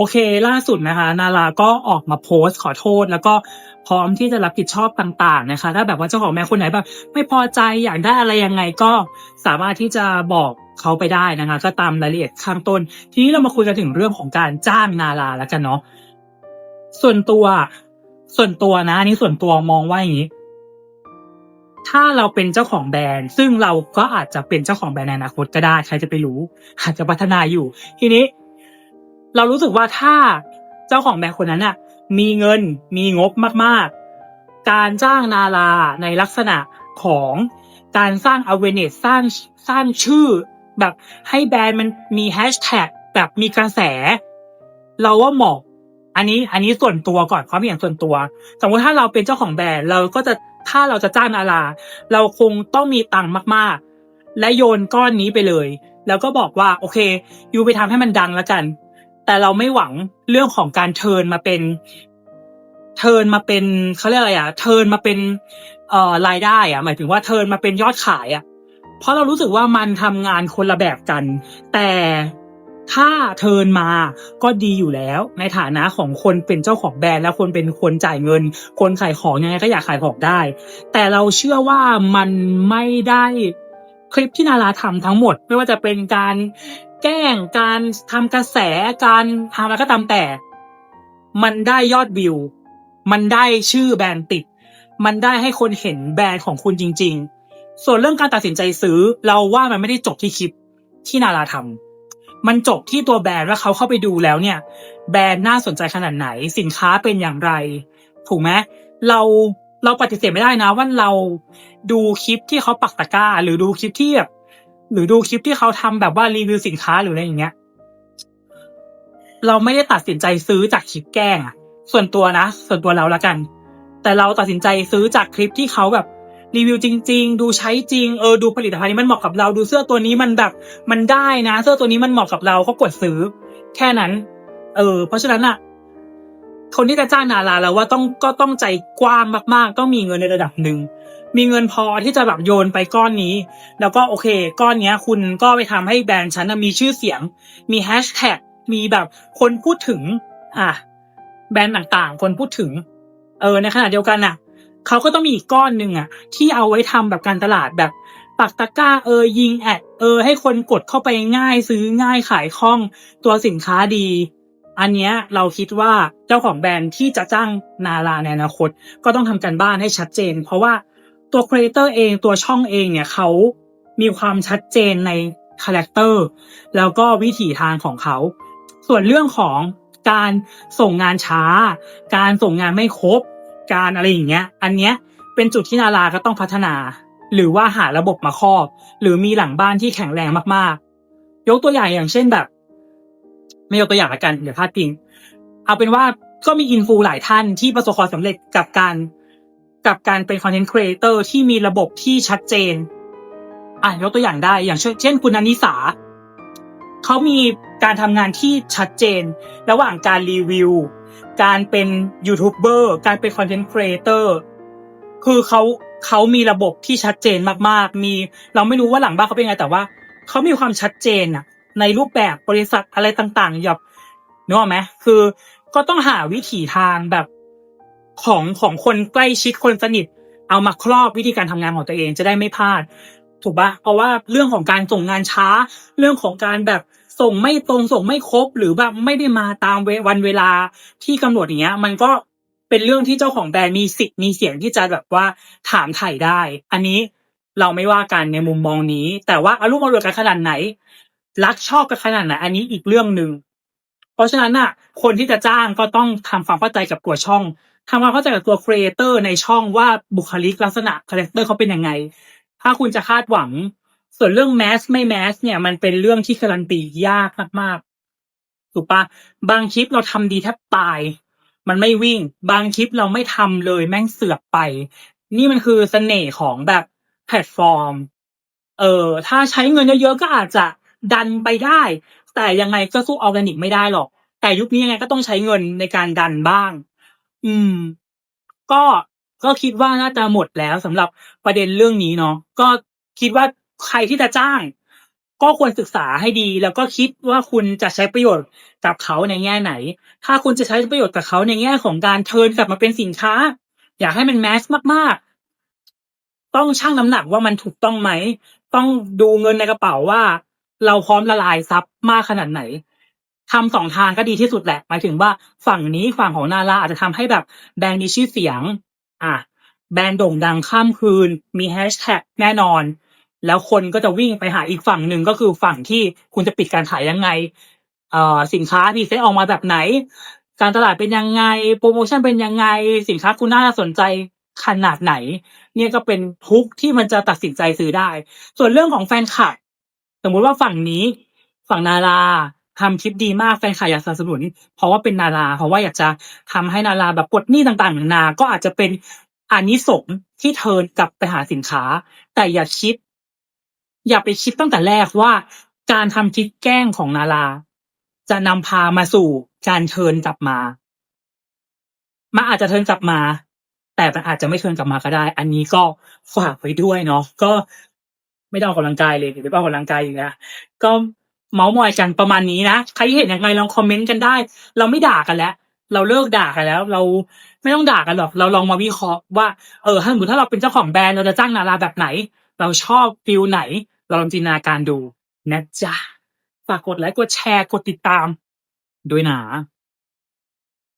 โอเค ล่าสุดนะคะ นาราก็ออกมาโพสต์ขอโทษ แล้วก็พร้อมที่จะรับผิดชอบต่างๆนะคะ ถ้าแบบว่าเจ้าของแบรนด์คนไหนแบบไม่พอใจอยากได้อะไรยังไงก็สามารถที่จะบอกเขาไปได้นะคะ ก็ตามรายละเอียดข้างต้น ทีนี้เรามาคุยกันถึงเรื่องของการจ้างนาราแล้วกันเนาะส่วนตัว ส่วนตัวนะอันนี้ส่วนตัวมองว่าอย่างนี้ ถ้าเราเป็นเจ้าของแบรนด์ ซึ่งเราก็อาจจะเป็นเจ้าของแบรนด์ในอนาคตก็ได้ ใครจะไปรู้อาจจะพัฒนาอยู่ ทีนี้ เรารู้สึกว่าถ้าเจ้าของแบรนด์คนนั้นน่ะมีเงินมีงบมากๆ การจ้างนาราในลักษณะของการสร้าง awareness สร้างสร้างชื่อ แบบให้แบรนด์มันมีแฮชแท็กแบบมีกระแส เราว่าเหมาะอันนี้อันนี้ส่วนตัวก่อนความเห็นส่วนตัว สมมติถ้าเราเป็นเจ้าของแบรนด์เราก็จะถ้าเราจะจ้างนารา เราคงต้องมีตังค์มาก ๆ และโยนก้อนนี้ไปเลย แล้วก็บอกว่า โอเค ยูไปทำให้มันดังแล้วกัน แต่เราไม่หวังเรื่องของการเทินมาเป็น เทินมาเป็นเขาเรียกอะไรอะ เทินมาเป็นเอ่อรายได้อะ หมายถึงว่าเทินมาเป็นยอดขายอะ เพราะเรารู้สึกว่ามันทำงานคนละแบบกัน แต่ถ้าเทินมาก็ดีอยู่แล้ว ในฐานะของคนเป็นเจ้าของแบรนด์และคนเป็นคนจ่ายเงิน คนขายของยังไงก็อยากขายของได้ แต่เราเชื่อว่ามันไม่ได้ คลิปที่นาราทำทั้งหมด ไม่ว่าจะเป็นการแกล้งการทำกระแสการทำอะไรก็ตามแต่ มันได้ยอดวิว มันได้ชื่อแบรนด์ติด มันได้ให้คนเห็นแบรนด์ของคุณจริง ๆ ส่วนเรื่องการตัดสินใจซื้อ เราว่ามันไม่ได้จบที่คลิปที่นาราทำมันจบที่ตัวแบรนด์ว่าเขาเข้าไปดูแล้วเนี่ย แบรนด์น่าสนใจขนาดไหนสินค้าเป็นอย่างไร ถูกไหมเรา เราปฏิเสธไม่ได้นะว่าเราดูคลิปที่เขาปักตะกร้า หรือดูคลิปที่แบบหรือดูคลิปที่เขาทำแบบว่ารีวิวสินค้าหรืออะไรอย่างเงี้ย เราไม่ได้ตัดสินใจซื้อจากคลิปแกล้งอะส่วนตัวนะ ส่วนตัวเราละกัน แต่เราตัดสินใจซื้อจากคลิปที่เขาแบบรีวิวจริง ๆ ดูใช้จริงเออดูผลิตภัณฑ์นี้มันเหมาะกับเราดูเสื้อตัวนี้มันแบบมันได้นะ เสื้อตัวนี้มันเหมาะกับเราก็กดซื้อ แค่นั้น เออ เพราะฉะนั้นอะ คนที่จะจ้างนาราแล้วว่าต้องก็ต้องใจกว้างมากๆ ต้องมีเงินในระดับหนึ่งมีเงินพอที่จะแบบโยนไปก้อนนี้ แล้วก็โอเค ก้อนเนี้ย คุณก็ไปทำให้แบรนด์ฉันนะมีชื่อเสียง มีแฮชแท็กมีแบบคนพูดถึง อะแบรนด์ต่างๆ คนพูดถึง เออในขณะเดียวกันน่ะเขาก็ต้องมีอีกก้อนหนึ่งอะ ที่เอาไว้ทำแบบการตลาดแบบปักตะกร้าเออยิงแอดเออให้คนกดเข้าไปง่ายซื้อง่ายขายคล่องตัวสินค้าดี อันเนี้ยเราคิดว่าเจ้าของแบรนด์ที่จะจ้างนาราในอนาคต ก็ต้องทำการบ้านให้ชัดเจน เพราะว่าตัวครีเอเตอร์เองตัวช่องเองเนี่ยเขามีความชัดเจนในคาแรคเตอร์แล้วก็วิถีทางของเขา ส่วนเรื่องของการส่งงานช้า การส่งงานไม่ครบ การอะไรอย่างเงี้ย อันเนี้ยเป็นจุดที่นาราก็ต้องพัฒนา หรือว่าหาระบบมาครอบ หรือมีหลังบ้านที่แข็งแรงมากๆ ยกตัวอย่างอย่างเช่นแบบ ไม่ยกตัวอย่างละกันเดี๋ยวพลาดพิง เอาเป็นว่าก็มีอินฟูหลายท่านที่ประสบความสำเร็จกับการกับการเป็นคอนเทนต์ครีเอเตอร์ที่มีระบบที่ชัดเจน อะยกตัวอย่างได้ อย่างเช่นเช่นคุณอนิสาเขามีการทำงานที่ชัดเจน ระหว่างการรีวิว การเป็นยูทูบเบอร์การเป็นคอนเทนต์ครีเอเตอร์คือเขาเขามีระบบที่ชัดเจนมากๆ มีเราไม่รู้ว่าหลังบ้านเขาเป็นไงแต่ว่าเขามีความชัดเจนอะ ในรูปแบบบริษัทอะไรต่างๆแบบนึกออกไหมคือก็ต้องหาวิถีทางแบบของของคนใกล้ชิดคนสนิท เอามาครอบวิธีการทำงานของตัวเองจะได้ไม่พลาด ถูกปะเพราะว่าเรื่องของการส่งงานช้า เรื่องของการแบบส่งไม่ตรงส่งไม่ครบ หรือแบบไม่ได้มาตามเววันเวลาที่กำหนดอย่างเงี้ย มันก็เป็นเรื่องที่เจ้าของแบรนด์มีสิทธิ์มีเสียงที่จะแบบว่าถามไถ่ได้ อันนี้เราไม่ว่ากันในมุมมองนี้ แต่ว่าอารมณ์อร่วยกันขนาดไหน รักชอบกันขนาดไหนอันนี้อีกเรื่องหนึ่งเพราะฉะนั้นน่ะ คนที่จะจ้างก็ต้องทำความเข้าใจกับตัวช่องทำความเข้าใจกับตัวครีเอเตอร์ในช่องว่าบุคลิกลักษณะคาแรคเตอร์เขาเป็นยังไง ถ้าคุณจะคาดหวัง ส่วนเรื่องแมสไม่แมสเนี่ยมันเป็นเรื่องที่การันตียากมากๆถูกปะบางคลิปเราทำดีแทบตาย มันไม่วิ่ง บางคลิปเราไม่ทำเลยแม่งเสือกไป นี่มันคือเสน่ห์ของแบบแพลตฟอร์ม เออถ้าใช้เงินเยอะๆก็อาจจะ ดันไปได้ แต่ยังไงก็สู้ออร์แกนิกไม่ได้หรอก แต่ยุคนี้ยังไงก็ต้องใช้เงินในการดันบ้าง อืม ก็ก็คิดว่าน่าจะหมดแล้วสำหรับประเด็นเรื่องนี้เนาะก็คิดว่าใครที่จะจ้าง ก็ควรศึกษาให้ดี แล้วก็คิดว่าคุณจะใช้ประโยชน์กับเขาในแง่ไหน ถ้าคุณจะใช้ประโยชน์กับเขาในแง่ของการเทิร์นกลับมาเป็นสินค้า อยากให้มันแมสมากๆ ต้องชั่งน้ำหนักว่ามันถูกต้องไหม ต้องดูเงินในกระเป๋าว่า เราพร้อมละลายซับมากขนาดไหนทำสองทางก็ดีที่สุดแหละ หมายถึงว่าฝั่งนี้ฝั่งของนาราอาจจะทำให้แบบแบรนด์มีชื่อเสียง อะแบรนด์โด่งดังข้ามคืน มีแฮชแท็กแน่นอน แล้วคนก็จะวิ่งไปหาอีกฝั่งหนึ่งก็คือฝั่งที่คุณจะปิดการขายยังไงเอ่อสินค้าพีเซนต์ออกมาแบบไหน การตลาดเป็นยังไง โปรโมชั่นเป็นยังไง สินค้าคุณน่าสนใจขนาดไหน เนี่ยก็เป็นทุกที่มันจะตัดสินใจซื้อได้ ส่วนเรื่องของแฟนคลับ มมุติว่าฝั่งนี้ ฝั่งนาราทำคลิปดีมากแฟนคลับอยากสนับสนุน เพราะว่าเป็นนารา เพราะว่าอยากจะทำให้นาราแบบปลดหนี้ต่างๆนานา ก็อาจจะเป็นอานิสงส์ที่เทินกลับไปหาสินค้า แต่อย่าคิด อย่าไปคิดตั้งแต่แรกว่า การทำคลิปแกล้งของนารา จะนำพามาสู่การเทินกลับมามันอาจจะเทินกลับมา แต่มันอาจจะไม่เทินกลับมาก็ได้ อันนี้ก็ฝากไว้ด้วยเนาะก็ ไม่ได้ออกกำลังกายเลยเดี๋ยวไปออกกำลังกายอีกนะก็เมาส์มอยกันประมาณนี้นะใครเห็นยังไงลองคอมเมนต์กันได้ เราไม่ด่ากันแล้ว เราเลิกด่ากันแล้ว เราไม่ต้องด่ากันหรอก เราลองมาวิเคราะห์ว่าเออถ้าสมมติถ้าเราเป็นเจ้าของแบรนด์เราจะจ้างนาราแบบไหน เราชอบฟิลไหน เราลองจินตนาการดูนะจ๊ะฝากกดไลค์กดแชร์กดติดตามด้วยนะ